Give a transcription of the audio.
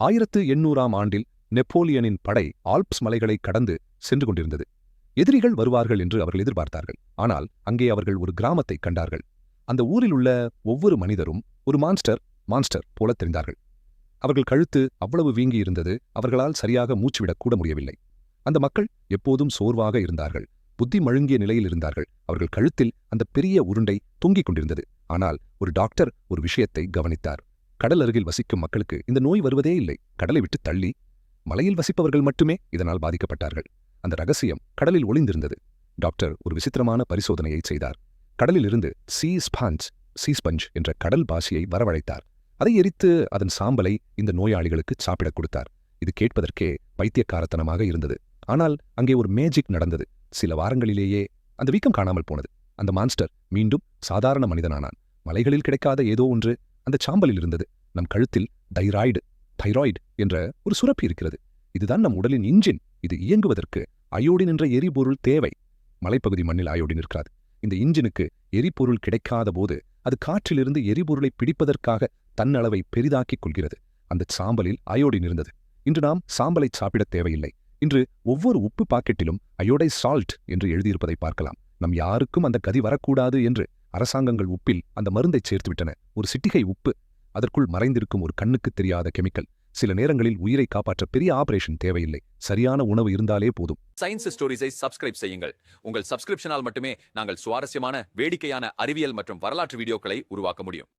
ஆயிரத்து எண்ணூறாம் ஆண்டில் நெப்போலியனின் படை ஆல்ப்ஸ் மலைகளை கடந்து சென்று கொண்டிருந்தது. எதிரிகள் வருவார்கள் என்று அவர்கள் எதிர்பார்த்தார்கள். ஆனால் அங்கே அவர்கள் ஒரு கிராமத்தை கண்டார்கள். அந்த ஊரில் உள்ள ஒவ்வொரு மனிதரும் ஒரு மான்ஸ்டர் மான்ஸ்டர் போல தெரிந்தார்கள். அவர்கள் கழுத்து அவ்வளவு வீங்கி இருந்தது அவர்களால் சரியாக மூச்சுவிடக் கூட முடியவில்லை. அந்த மக்கள் எப்போதும் சோர்வாக இருந்தார்கள். புத்தி மழுங்கிய நிலையில் இருந்தார்கள். அவர்கள் கழுத்தில் அந்த பெரிய உருண்டை தொங்கிக் கொண்டிருந்தது. ஆனால் ஒரு டாக்டர் ஒரு விஷயத்தை கவனித்தார். கடல் அருகில் வசிக்கும் மக்களுக்கு இந்த நோய் வருவதே இல்லை. கடலை விட்டு தள்ளி மலையில் வசிப்பவர்கள் மட்டுமே இதனால் பாதிக்கப்பட்டார்கள். அந்த ரகசியம் கடலில் ஒளிந்திருந்தது. டாக்டர் ஒரு விசித்திரமான பரிசோதனையை செய்தார். கடலிலிருந்து சீ ஸ்பாஞ்ச் சீ ஸ்பஞ்ச் என்ற கடல் பாசியை வரவழைத்தார். அதை எரித்து அதன் சாம்பலை இந்த நோயாளிகளுக்கு சாப்பிடக் கொடுத்தார். இது கேட்பதற்கே பைத்தியக்காரத்தனமாக இருந்தது. ஆனால் அங்கே ஒரு மேஜிக் நடந்தது. சில வாரங்களிலேயே அந்த வீக்கம் காணாமல் போனது. அந்த மான்ஸ்டர் மீண்டும் சாதாரண மனிதனானான். மலைகளில் கிடைக்காத ஏதோ ஒன்று அந்த சாம்பலில் இருந்தது. நம் கழுத்தில் தைராய்டு தைராய்டு என்ற ஒரு சுரப்பி இருக்கிறது. இதுதான் நம் உடலின் இன்ஜின். இது இயங்குவதற்கு அயோடின் என்ற எரிபொருள் தேவை. மலைப்பகுதி மண்ணில் அயோடின் இருக்காது. இந்த இன்ஜினுக்கு எரிபொருள் கிடைக்காத போது அது காற்றிலிருந்து எரிபொருளை பிடிப்பதற்காக தன்னளவை பெரிதாக்கிக் கொள்கிறது. அந்த சாம்பலில் அயோடின் இருந்தது. இன்று நாம் சாம்பலை சாப்பிடத் தேவையில்லை. இன்று ஒவ்வொரு உப்பு பாக்கெட்டிலும் அயோடை சால்ட் என்று எழுதியிருப்பதை பார்க்கலாம். நம் யாருக்கும் அந்த கதி வரக்கூடாது என்று அரசாங்கங்கள் உப்பில் அந்த மருந்தை சேர்த்துவிட்டன. ஒரு சிட்டிகை உப்பு அதற்குள் மறைந்திருக்கும் ஒரு கண்ணுக்கு தெரியாத கெமிக்கல். சில நேரங்களில் உயிரை காப்பாற்ற பெரிய ஆபரேஷன் தேவையில்லை. சரியான உணவு இருந்தாலே போதும். சயின்ஸ் ஸ்டோரிஸை சப்ஸ்கிரைப் செய்யுங்கள். உங்கள் சப்ஸ்கிரிப்ஷனால் மட்டுமே நாங்கள் சுவாரஸ்யமான வேடிக்கையான அறிவியல் மற்றும் வரலாற்று வீடியோக்களை உருவாக்க முடியும்.